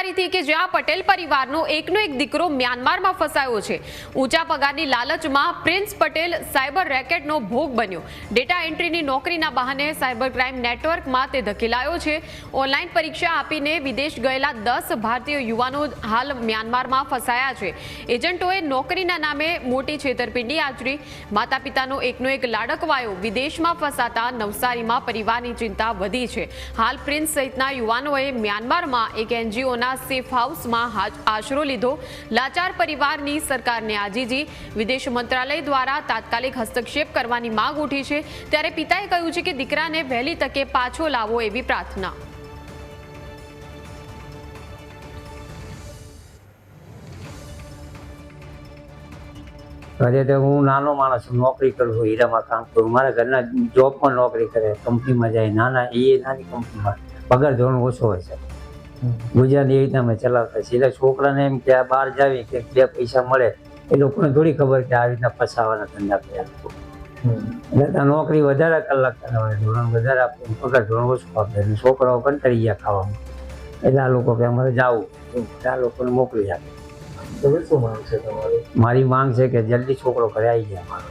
નવસારીથી કે જ્યાં પટેલ પરિવારનો એકનો એક દીકરો મ્યાનમારમાં ફસાયો છે. ઊંચા પગારની લાલચમાં પ્રિન્સ પટેલ સાયબર રેકેટનો ભોગ બન્યો. ડેટા એન્ટ્રીની નોકરીના બહાને સાયબર ક્રાઇમ નેટવર્કમાં તે ધકેલાયો છે. ઓનલાઈન પરીક્ષા આપીને વિદેશ ગયેલા દસ ભારતીય યુવાનો હાલ મ્યાનમારમાં ફસાયા છે. એજન્ટોએ નોકરીના નામે મોટી છેતરપિંડી આચરી. માતા પિતાનો એકનો એક લાડકવાયો. વિદેશમાં ફસાતા નવસારીમાં પરિવારની ચિંતા વધી છે. હાલ પ્રિન્સ સહિતના યુવાનોએ મ્યાનમારમાં એક એનજીઓના સેફ હાઉસમાં આશરો લીધો. લાચાર પરિવારની સરકારને આજીજી. વિદેશ મંત્રાલય દ્વારા તાત્કાલિક હસ્તક્ષેપ કરવાની માંગ ઉઠી છે. ત્યારે પિતાએ કહ્યું છે કે દીકરાને વહેલી તકે પાછો લાવો એવી પ્રાર્થના. આજે હું નાનો માણસ, નોકરી કરું છું, હીરામાં કામ કરું મારા ઘરના જોબ પણ નોકરી કરે, કંપનીમાં જાય, નાના, એ નાની કંપનીમાં. પગાર ધોરણ ઓછો હોય છે. ગુજરાત એવી રીતના અમે ચલાવતા છીએ. એટલે છોકરાને એમ કે આ બહાર જાવી કે બે પૈસા મળે એ લોકોને થોડી ખબર કે આ રીતના ફસાવાના ધંધા કર્યા લોકો એટલે નોકરી વધારે કલાક કરવાની ધોરણ વધારે આપવું પગાર ધોરણ ઓછું આપે છોકરાઓ કંટાળી ગયા ખાવામાં. એટલે આ લોકો કે અમારે જવું. આ લોકોને મોકલી આપે. મારી માંગ છે કે જલ્દી છોકરો ઘરે આવી જાય મારો